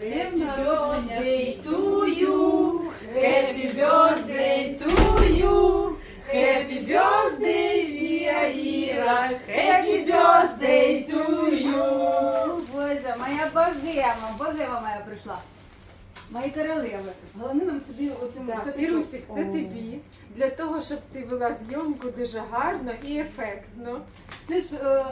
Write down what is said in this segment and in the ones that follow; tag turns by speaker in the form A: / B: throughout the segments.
A: Днем народження to you, Happy birthday to you, Happy birthday, Віа Іра, Happy birthday to you.
B: Боже, моя богема, богема моя прийшла. Мої королеви. Головне нам собі оцим
C: Так,
B: фоточок.
C: Це тобі. Для того, щоб ти вела зйомку дуже гарно і ефектно.
B: Це ж е,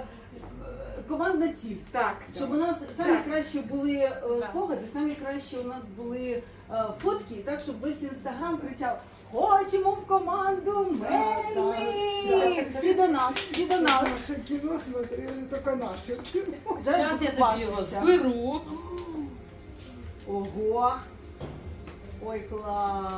B: командна ціль.
C: Так,
B: Щоб у нас самі кращі були е, спогади, самі кращі у нас були е, фотки, так щоб весь інстаграм кричав Хочемо в команду Мельник! Всі до нас, всі до нас.
D: Наше кино смотрели только наше кино.
B: Зараз
A: я тобі його
C: зберу.
B: Ого! Ой, клас!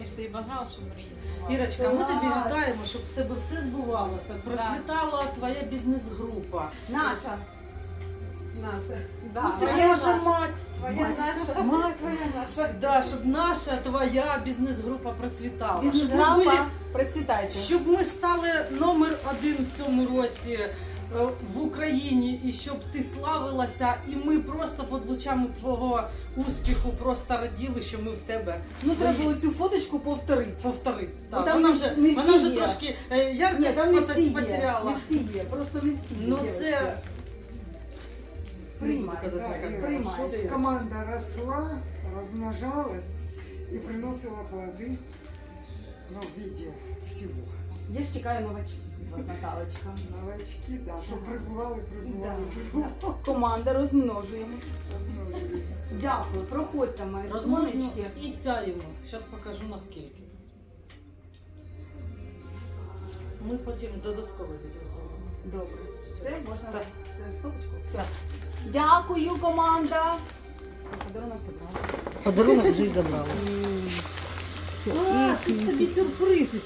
A: Я ж бажала, щоб мрії
E: Ірочка, ми тобі вітаємо, щоб в тебе все збувалося. Процвітала твоя бізнес-група.
B: Наша! Наша. Да.
E: Твоя наша мать.
C: Твоя наша,
E: Мать.
C: твоя наша.
E: Да, щоб наша твоя бізнес-група процвітала. Щоб ми,
B: Бізнес-грапа,
E: були-
B: процвітайте.
E: щоб ми стали номер один в цьому році в Україні, і щоб ти славилася, і ми просто під лучами твого успіху просто раділи, що ми в тебе.
B: Ну треба оцю фоточку повторити.
E: Повторити. Так.
B: там
E: Вона
B: не
E: вже,
B: всі- не
E: вона вже
B: є.
E: трошки е,
B: Ні,
E: яркость
B: там не всі є,
E: потеряла.
B: не всі є, просто не всі.
E: Ну
B: дівчатки.
E: це
B: Приймай.
E: Казати,
D: Да, Ира,
B: Приймай.
D: чтоб команда росла, размножалась и приносила плоды ну, в виде всего.
B: Я ж чекаю новачки від вас, Наталочка.
D: Новачки, да, щоб прибували, прибували, прибували.
B: Команда розмножуємось. Дякую, проходьте мої
E: розмовно
B: сонечки.
E: і сяємо. Зараз покажу наскільки. Ми потім додатково відрозуміємо.
B: Добре. Все, можна
E: Так.
B: Це фоточку? Все. Дякую, команда. Подарунок забрала.
E: Подарунок вже й забрали.
B: І тобі сюрприз ще